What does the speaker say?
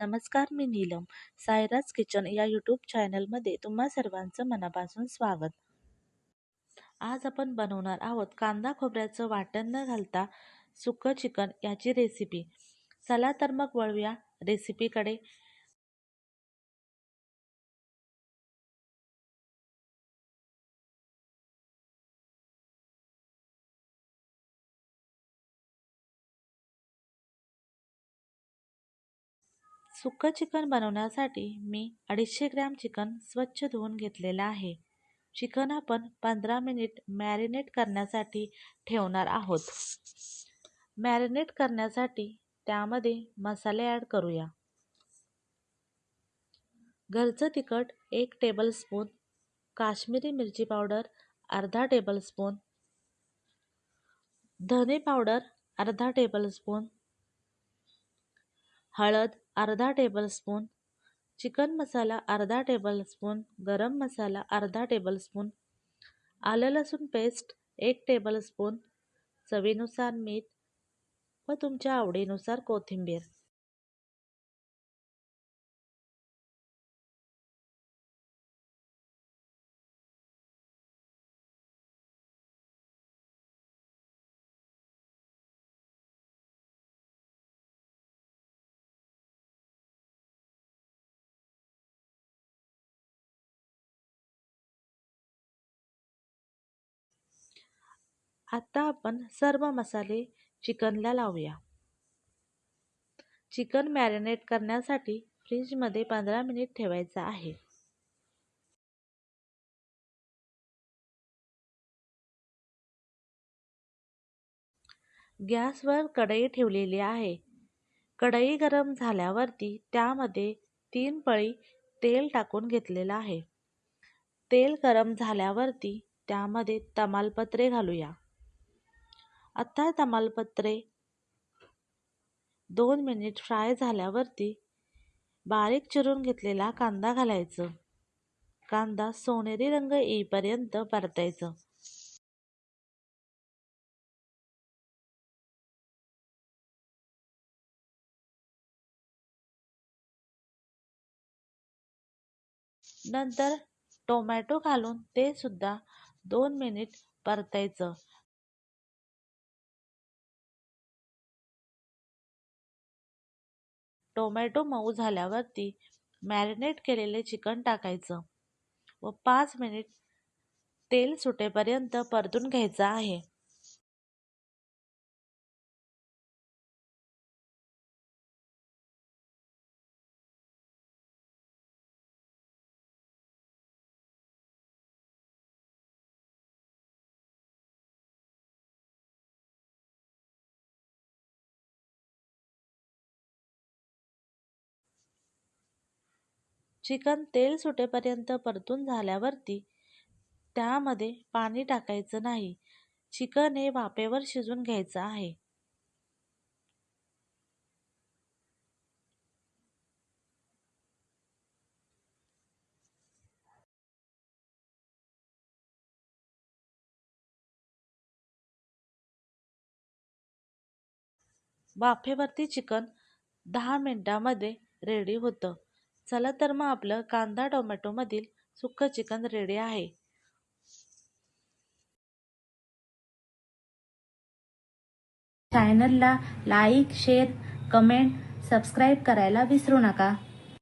नमस्कार मी नीलम. सायराज किचन या यूट्यूब चॅनलमध्ये तुम्हा सर्वांचं मनापासून स्वागत. आज आपण बनवणार आहोत कांदा खोबऱ्याचं वाटण न घालता सुकं चिकन याची रेसिपी चला तर मग वळूया रेसिपीकडे सुक्कं चिकन बनवण्यासाठी मी अडीचशे ग्रॅम चिकन स्वच्छ धुवून घेतलेलं आहे. चिकन आपण पंधरा मिनिट मॅरिनेट करण्यासाठी ठेवणार आहोत. मॅरिनेट करण्यासाठी त्यामध्ये मसाले ॲड करूया. घरचं तिखट एक टेबलस्पून काश्मीरी मिरची पावडर अर्धा टेबलस्पून धने पावडर अर्धा टेबलस्पून हळद अर्धा टेबलस्पून चिकन मसाला अर्धा टेबलस्पून गरम मसाला अर्धा टेबलस्पून आलं लसूण पेस्ट एक टेबलस्पून चवीनुसार मीठ व तुमच्या आवडीनुसार कोथिंबीर. आता आपण सर्व मसाले चिकनला लावूया. चिकन मॅरिनेट करण्यासाठी फ्रीजमध्ये पंधरा मिनिट ठेवायचं आहे. गॅसवर कढई ठेवलेली आहे. कढई गरम झाल्यावरती त्यामध्ये तीन पळी तेल टाकून घेतलेलं आहे. तेल गरम झाल्यावरती त्यामध्ये तमालपत्रे घालूया. आता तमालपत्रे. दोन मिनिट फ्राय झाल्यावरती बारीक चिरून घेतलेला कांदा घालायचं. कांदा सोनेरी रंग येईपर्यंत परतायचं. नंतर टोमॅटो घालून ते सुद्धा दोन मिनिट परतायचं. टोमॅटो मऊ झाल्यावरती मॅरिनेट केलेले चिकन टाकायचं व पाच मिनिट तेल सुटेपर्यंत परतून घ्यायचं आहे. चिकन तेल सुटेपर्यंत परतून झाल्यावरती त्यामध्ये पाणी टाकायचं नाही. चिकन हे वाफेवर शिजून घ्यायचं आहे. वाफेवरती चिकन दहा मिनटामध्ये रेडी होतं. चला तर मग आपलं कांदा टोमॅटोमधील सुक्कं चिकन रेडी आहे. चॅनलला लाईक शेअर कमेंट सबस्क्राईब करायला विसरू नका.